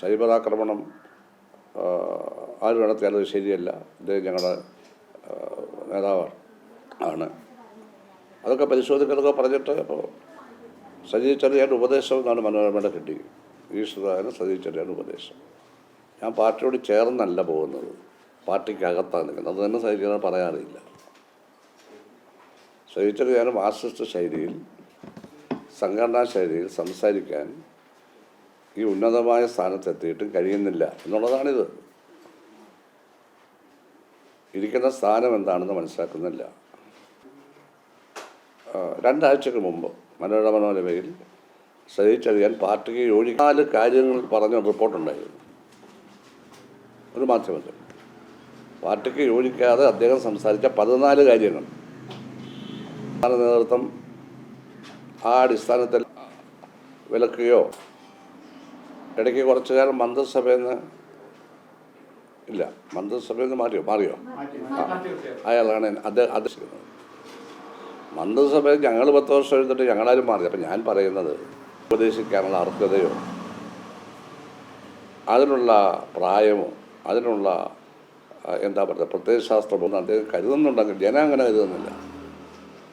Cyber ആക്രമണം ആര് നടത്തിയാലും അത് ശരിയല്ല. ഇത് ഞങ്ങളുടെ നേതാവ് ആണ്. അതൊക്കെ പരിശോധിക്കുന്നതൊക്കെ പറഞ്ഞിട്ട് അപ്പോൾ സജി ചെറിയാൻ ഉപദേശം എന്നാണ് മനോരമയുടെ കിട്ടി. ഈശ്വരായന് സജി ചെറിയാൻ ഉപദേശം. ഞാൻ പാർട്ടിയോട് ചേർന്നല്ല പോകുന്നത്. പാർട്ടിക്കകത്താണ് നിൽക്കുന്നത്. അത് തന്നെ സജി ചെറിയാൻ പറയാറില്ല സജി ചെറിയാൻ മാർസിസ്റ്റ് ശൈലിയിൽ സംഘടനാ ശൈലിയിൽ സംസാരിക്കാൻ ഈ ഉന്നതമായ സ്ഥാനത്തെത്തിയിട്ടും കഴിയുന്നില്ല എന്നുള്ളതാണിത്. ഇരിക്കുന്ന സ്ഥാനം എന്താണെന്ന് മനസ്സിലാക്കുന്നില്ല. രണ്ടാഴ്ചക്ക് മുമ്പ് മനോരമ മനോരമയിൽ ശ്രദ്ധിച്ചറിയാൻ പാർട്ടിക്ക് യോജി നാല് കാര്യങ്ങൾ പറഞ്ഞ റിപ്പോർട്ടുണ്ടായിരുന്നു. ഒരു മാധ്യമത്തിൽ. പാർട്ടിക്ക് യോജിക്കാതെ അദ്ദേഹം സംസാരിച്ച പതിനാല് കാര്യങ്ങൾ. നേതൃത്വം ആ അടിസ്ഥാനത്തിൽ വിലക്കുകയോ ഇടയ്ക്ക് കുറച്ചു കാലം മന്ത്രിസഭയിൽ നിന്ന് ഇല്ല മന്ത്രിസഭയിൽ നിന്ന് മാറിയോ? മാറിയോ അയാളാണ് അത് അത് മന്ത്രിസഭയിൽ ഞങ്ങൾ പത്ത് വർഷം എഴുതിട്ട് ഞങ്ങളാരും മാറി അപ്പം ഞാൻ പറയുന്നത് ഉപദേശിക്കാനുള്ള അർഹതയോ അതിനുള്ള പ്രായമോ അതിനുള്ള എന്താ പറയുക പ്രത്യയശാസ്ത്രമോ ഒന്നും അദ്ദേഹം കരുതുന്നുണ്ടെങ്കിൽ ജനം അങ്ങനെ കരുതുന്നില്ല.